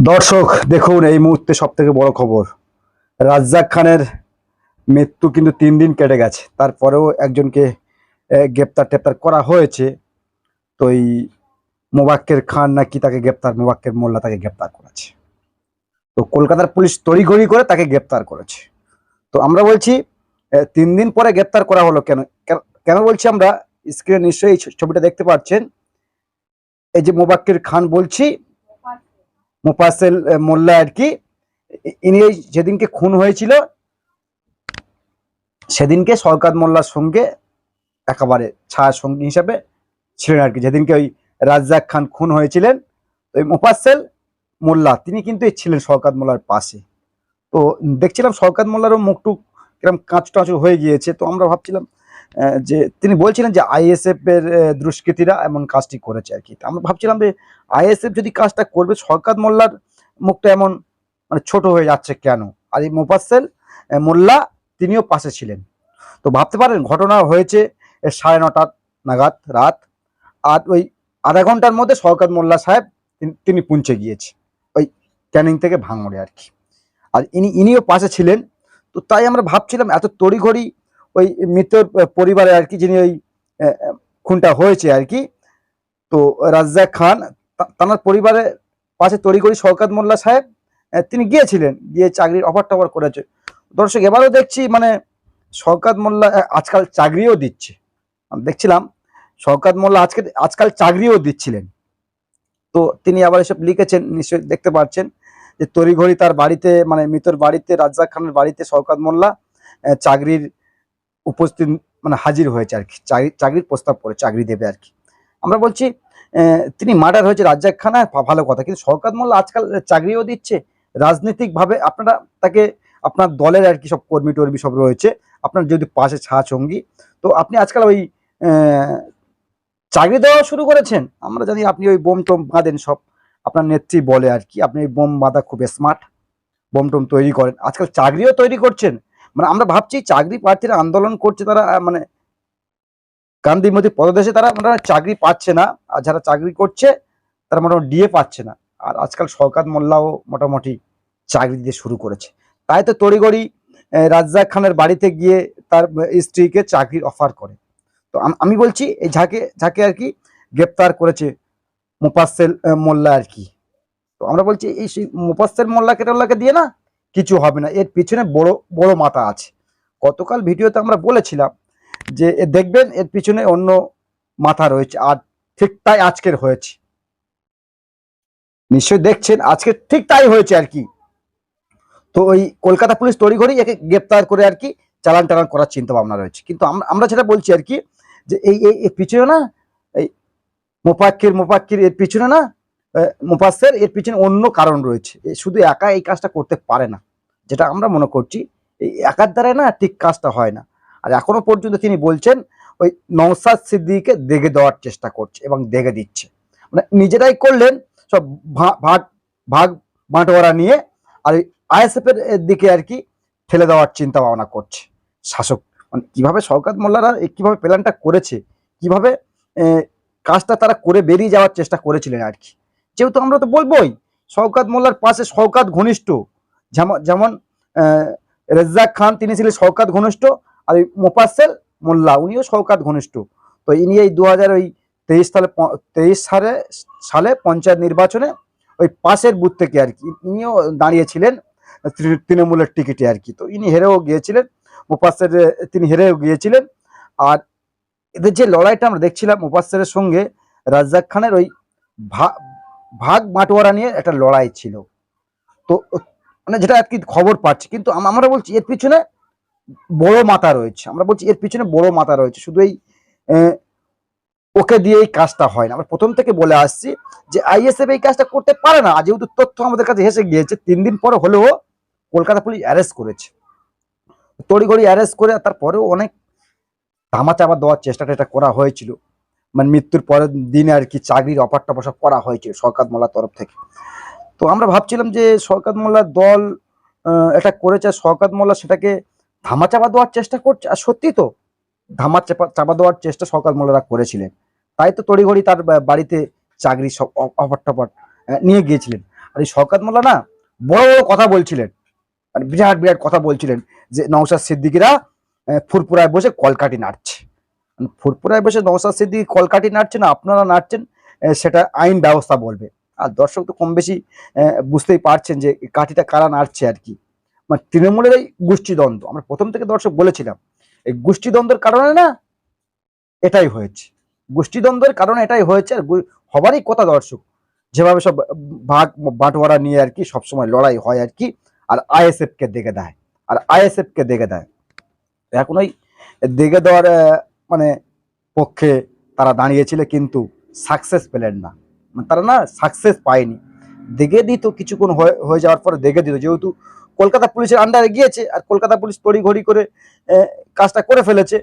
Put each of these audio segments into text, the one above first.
দর্শক, দেখুন, এই মুহূর্তে সব থেকে বড় খবর। রাজ্জাক খানের মৃত্যু কিন্তু তিন দিন কেটে গেছে। তারপরেও একজনকে গ্রেপ্তার টেপ্তার করা হয়েছে। তো এই মোবাক্কের খান নাকি তাকে গ্রেপ্তার, মোবাক্কের মোল্লা তাকে গ্রেপ্তার করেছে। তো কলকাতার পুলিশ তড়িঘড়ি করে তাকে গ্রেপ্তার করেছে। তো আমরা বলছি তিন দিন পরে গ্রেপ্তার করা হলো কেন, কেন- বলছি আমরা? স্ক্রিনে নিশ্চয়ই ছবিটা দেখতে পাচ্ছেন। এই যে মোবাক্কের খান বলছি মোফাসেল মোল্লা আর কি, ইনি এই যেদিনকে খুন হয়েছিল, সেদিনকে শওকাত মোল্লার সঙ্গে একেবারে ছায়া সঙ্গী হিসাবে ছিলেন আর কি। যেদিনকে ওই রাজ্জাক খান খুন হয়েছিলেন, ওই মোফাসেল মোল্লা, তিনি কিন্তু ছিলেন শওকাত মোল্লার পাশে। তো দেখছিলাম শওকাত মোল্লারও মুখটুক কিরম কাঁচ টাঁচু হয়ে গিয়েছে, তো আমরা ভাবছিলাম যে তিনি বলছিলেন যে আইএসএফ এর দুষ্কৃতীরা এমন কাজটি করেছে আর কি। আমরা ভাবছিলাম যে আইএসএফ যদি কাজটা করবে শওকাত মোল্লার মুখটা এমন মানে ছোট হয়ে যাচ্ছে কেন? আর এই মোফাসেল মোল্লা তিনিও পাশে ছিলেন। তো ভাবতে পারেন, ঘটনা হয়েছে সাড়ে নটা নাগাদ, রাত আর ওই আধা ঘণ্টার মধ্যে শওকাত মোল্লা সাহেব তিনি পৌঁছে গিয়েছে, ওই ক্যানিং থেকে ভাঙড়ে আর কি। আর ইনি, ইনিও পাশে ছিলেন। তো তাই আমরা ভাবছিলাম, এত তড়িঘড়ি ওই মৃতর পরিবারে আর কি যিনি ওই খুনটা হয়েছে আর কি, তো রাজ্জাক খান তার পরিবারের পাশে তড়িঘড়ি শওকাত মোল্লা সাহেব তিনি গিয়েছিলেন, গিয়ে চাকরির অফার টফার করেছে। দর্শক, এবারও দেখছি মানে শওকাত মোল্লা আজকাল চাকরিও দিচ্ছে। দেখছিলাম, শওকাত মোল্লা আজকে, আজকাল চাকরিও দিচ্ছিলেন। তো তিনি আবার এসব লিখেছেন, নিশ্চয়ই দেখতে পাচ্ছেন যে তড়িঘড়ি তার বাড়িতে মানে মৃতর বাড়িতে, রাজ্জাক খানের বাড়িতে শওকাত মোল্লা চাকরির উপস্থিত মানে হাজির হয়েছে আর কি। চাকরি চাকরির প্রস্তাব করে চাকরি দেবে আর কি। আমরা বলছি তিনি মার্ডার হয়েছে রাজ্জাক খান ভালো কথা। কিন্তু শওকাত মোল্লা আজকাল চাকরিও দিচ্ছে, রাজনৈতিকভাবে আপনারা তাকে, আপনার দলের আর কি সব কর্মী টর্মী সব রয়েছে, আপনার যদি পাশে ছায়া সঙ্গী তো আপনি আজকাল ওই চাকরি দেওয়া শুরু করেছেন? আমরা জানি আপনি ওই বোম টোম বাঁধেন সব। আপনার নেত্রী বলে আর কি, আপনি ওই বোম বাঁধা খুব স্মার্ট বোম টোম তৈরি করেন। আজকাল চাকরিও তৈরি করছেন মানে আমরা ভাবছি চাকরি প্রার্থীরা আন্দোলন করছে তারা মানে মানে গান্ধীমতি পদদেশে তারা মানে চাকরি পাচ্ছে না। আর যারা চাকরি করছে, তারা মোটামুটি ডিএ পাচ্ছে না। আর আজকাল শওকাত মোল্লাও মোটামুটি চাকরি দিতে শুরু করেছে। তাই তো তড়িগড়ি রাজ্জাক খানের বাড়িতে গিয়ে তার স্ত্রীকে চাকরির অফার করে। তো আমি বলছি, এই যাকে যাকে আর কি গ্রেপ্তার করেছে মুপাসেল মোল্লা আর কি। তো আমরা বলছি, এই মুপাসেল মোল্লাকে টোল্লাকে দিয়ে না কিছু হবে না। এর পিছনে বড় বড় মাথা আছে। গতকাল ভিডিওতে আমরা বলেছিলাম যে দেখবেন এর পিছনে অন্য মাথা রয়েছে। আর ঠিক তাই আজকের হয়েছে। নিশ্চয়ই দেখছেন, আজকে ঠিক তাই হয়েছে আর কি। তো ওই কলকাতা পুলিশ তড়িঘড়ি একে গ্রেপ্তার করে আর কি চালান টালান করার চিন্তা ভাবনা রয়েছে। কিন্তু আমরা আমরা যেটা বলছি আর কি যে, এই এই পিছনে না, এই মোপাক্কির মোপাক্কির এর পিছনে না মুফাসসির এর পিছনে অন্য কারণ রয়েছে। শুধু একা এই কাজটা করতে পারে না, যেটা আমরা মনে করছি, এই একার দ্বারাই না ঠিক কাজটা হয় না। আর এখনও পর্যন্ত তিনি বলছেন, ওই নওসাদ সিদ্দিকে দেখে দেওয়ার চেষ্টা করছে এবং দেখে দিচ্ছে। মানে নিজেরাই করলেন, সব ভাগ ভাগ বাঁটোয়ারা নিয়ে, আর ওই আইএসএফ এর দিকে আর কি ঠেলে দেওয়ার চিন্তা ভাবনা করছে। শাসক মানে কীভাবে শওকাত মোল্লারা কীভাবে প্ল্যানটা করেছে, কীভাবে কাজটা তারা করে বেরিয়ে যাওয়ার চেষ্টা করেছিলেন আর কি। যেহেতু আমরা তো বলবোই, শওকাত মোল্লার পাশে শওকাত ঘনিষ্ঠ। যেমন রেজ্জাক খান তিনি ছিলেন শওকাত ঘনিষ্ঠ আর মোপাসেল মোল্লা, উনিও শওকাত ঘনিষ্ঠ। তো ইনি এই দু হাজার ওই তেইশ সালে তেইশ সালে সালে পঞ্চায়েত নির্বাচনে ওই পাশের বুথ থেকে আর কি, ইনিও দাঁড়িয়েছিলেন তৃণমূলের টিকিটে আর কি। তো ইনি হেরেও গিয়েছিলেন মুপাসের তিনি হেরেও গিয়েছিলেন। আর এদের যে লড়াইটা আমরা দেখছিলাম মুপাসের সঙ্গে রাজ্জাক খানের ওই ভাগ বাঁটোয়ারা নিয়ে একটা লড়াই ছিল। তো মানে যেটা আর কি খবর পাচ্ছি, কিন্তু আমরা বলছি এর পিছনে বড় মাথা রয়েছে। আমরা বলছি এর পিছনে বড় মাথা রয়েছে, শুধু এই ওকে দিয়ে এই কাজটা হয় না। আমরা প্রথম থেকে বলে আসছি যে আইএসএফ এই কাজটা করতে পারে না। যেহেতু তথ্য আমাদের কাছে হেসে গিয়েছে, তিন দিন পরে হলেও কলকাতা পুলিশ অ্যারেস্ট করেছে। তড়িঘড়ি অ্যারেস্ট করে তারপরেও অনেক ধামাচাপা দেওয়ার চেষ্টাটা এটা করা হয়েছিল। মানে মৃত্যুর পরের দিনে আর কি চাকরির অফার টফার সব করা হয়েছে সরকার মোল্লার তরফ থেকে। তো আমরা ভাবছিলাম যে শওকাত মোল্লার দল এটা করেছে আর শওকাত মোল্লা সেটাকে ধামাচাপা দেওয়ার চেষ্টা করছে আর সত্যি তো ধামা চাপা চাপা দেওয়ার চেষ্টা শওকাত মোল্লারা করেছিলেন। তাই তো তড়িঘড়ি তার বাড়িতে চাকরি সব অফার আহ, নিয়ে গিয়েছিলেন। আর এই শওকাত মোল্লা না বড় বড় কথা বলছিলেন মানে বিরাট বিরাট কথা বলছিলেন যে নওশাদ সিদ্দিকিরা ফুরপুরায় বসে কলকাটি নাড়ছে। মানে ফুরপুরায় বসে নওশাদ সিদ্দিকি কলকাটি নাড়ছে না আপনারা নাড়ছেন সেটা আইন ব্যবস্থা বলবে। আর দর্শক তো কম বেশি বুঝতেই পারছেন যে কাঠিটা কারা নাড়ছে আর কি। মানে তৃণমূলের এই গোষ্ঠীদ্বন্দ্ব। আমরা প্রথম থেকে দর্শক বলেছিলাম, এই গোষ্ঠীদ্বন্দ্বের কারণে না এটাই হয়েছে। গোষ্ঠীদ্বন্দ্বের কারণে এটাই হয়েছে, আর হবারই কথা দর্শক, যেভাবে সব ভাগ বাটোয়ারা নিয়ে আর কি সবসময় লড়াই হয় আর কি, আর আইএসএফ কে দেখে দেয়, আর আইএসএফ কে দেখে দেয়। এখন ওই দেখে দেওয়ার মানে পক্ষে তারা দাঁড়িয়েছিল কিন্তু সাকসেস পেলেন না। মানে তারা না সাকসেস পায়নি। দেখে দিত, কিছুক্ষণ হয়ে যাওয়ার পরে দেখে দিত। যেহেতু কলকাতা পুলিশের আন্ডারে গিয়েছে আর কলকাতা পুলিশ তড়িঘড়ি করে কাজটা করে ফেলেছে।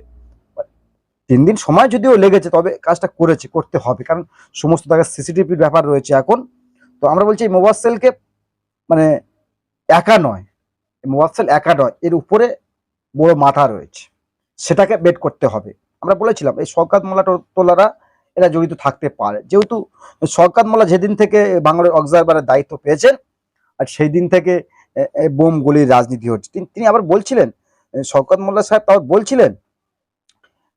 তিন দিন সময় যদিও লেগেছে, তবে কাজটা করেছে, করতে হবে। কারণ সমস্ত জায়গায় সিসিটিভির ব্যাপার রয়েছে এখন। তো আমরা বলছি এই মোবাসেলকে মানে একা নয়। মোবাসেল একা নয়। এর উপরে বড় মাথা রয়েছে। সেটাকে বেট করতে হবে। আমরা বলেছিলাম এই শওকাত মোল্লা টো- তোলারা এরা জড়িত থাকতে পারে। যেহেতু শওকাত মোল্লা যেদিন থেকে বাংলার অবজারভারের দায়িত্ব পেয়েছেন আর সেই দিন থেকে বোম গুলির রাজনীতি হচ্ছে। তিনি- আবার বলছিলেন এ, মোল্লা সাহেব তাও বলছিলেন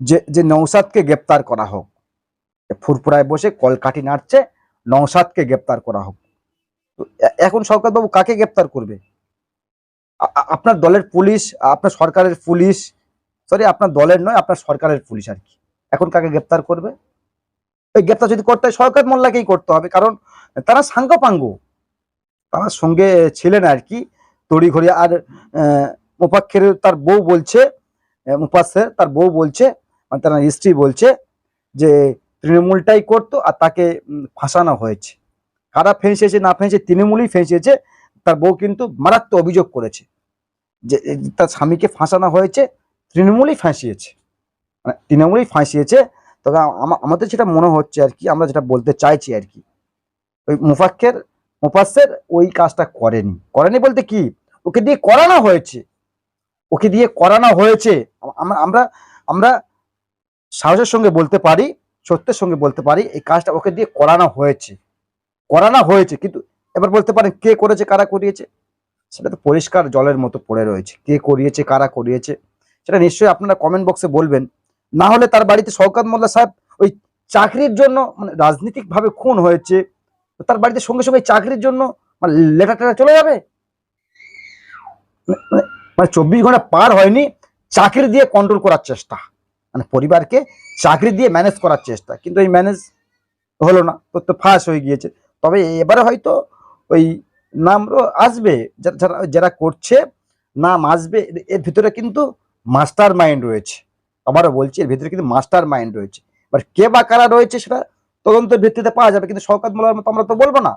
যে যে নৌসাদকে গ্রেপ্তার করা হোক। ফুরফুরায় বসে কলকাঠি নাড়ছে নৌসাদকে গ্রেপ্তার করা হোক। তো এখন শওকত বাবু কাকে গ্রেপ্তার করবে? আপনার দলের পুলিশ আপনার সরকারের পুলিশ সরি আপনার দলের নয় আপনার সরকারের পুলিশ আর কি। এখন কাকে গ্রেপ্তার করবে? ওই গ্রেপ্তার যদি করতে হয় সরকার মোল্লাকেই করতে হবে কারণ তারা সাঙ্গপাঙ্গ। তারা সঙ্গে ছিলেন আর কি তড়িঘড়ি। আর আহ, মোপাক্ষের তার বউ বলছে মুফাসের তার বউ বলছে মানে তার স্ত্রী বলছে যে তৃণমূলটাই করতো আর তাকে ফাঁসানো হয়েছে। কারা ফেঁসেছে না ফেঁসে তৃণমূলই ফেঁসেছে তার বউ কিন্তু মারাত্মক অভিযোগ করেছে। যে তার স্বামীকে ফাঁসানো হয়েছে তৃণমূলই ফাঁসিয়েছে। মানে তৃণমূলই ফাঁসিয়েছে, তবে আমাদের যেটা মনে হচ্ছে আর কি, আমরা যেটা বলতে চাইছি আর কি, ওই মুফাক্কের, মুফাসের ওই কাজটা করেনি। করেনি বলতে কি? ওকে দিয়ে করানো হয়েছে। ওকে দিয়ে করানো হয়েছে। আমরা আমরা আমরা সাহসের সঙ্গে বলতে পারি, সত্যের সঙ্গে বলতে পারি, এই কাজটা ওকে দিয়ে করানো হয়েছে। করানো হয়েছে, কিন্তু এবার বলতে পারেন কে করেছে, কারা করিয়েছে? সেটা তো পরিষ্কার জলের মতো পড়ে রয়েছে। কে করিয়েছে, কারা করিয়েছে? সেটা নিশ্চয়ই আপনারা কমেন্ট বক্সে বলবেন। না হলে তার বাড়িতে শওকাত মোল্লা সাহেব ওই চাকরির জন্য মানে রাজনৈতিক ভাবে খুন হয়েছে তার বাড়িতে সঙ্গে সঙ্গে চাকরির জন্য মানে লেটার টেটার চলে যাবে? মানে- মানে- মানে চব্বিশ ঘণ্টা পার হয়নি, চাকরি দিয়ে কন্ট্রোল করার চেষ্টা। মানে পরিবারকে চাকরি দিয়ে ম্যানেজ করার চেষ্টা। কিন্তু এই ম্যানেজ হলো না, তো তো ফাঁস হয়ে গিয়েছে। তবে এবারে হয়তো ওই নাম আসবে যারা যারা করছে, নাম আসবে, এর ভিতরে কিন্তু মাস্টার মাইন্ড রয়েছে। আবারও বলছি, এর ভিতরে কিন্তু মাস্টার মাইন্ড রয়েছে। এবার কে বা কারা রয়েছে সেটা তদন্তের ভিত্তিতে পাওয়া যাবে, কিন্তু শওকাত মোল্লার মতো আমরা তো বলব না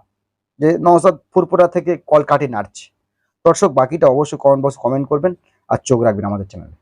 যে নওসাদ ফুরপুরা থেকে কল কাটি নাড়ছে। দর্শক, বাকিটা অবশ্যই কমেন্ট বক্স কমেন্ট করবেন আর চোখ রাখবেন আমাদের চ্যানেলে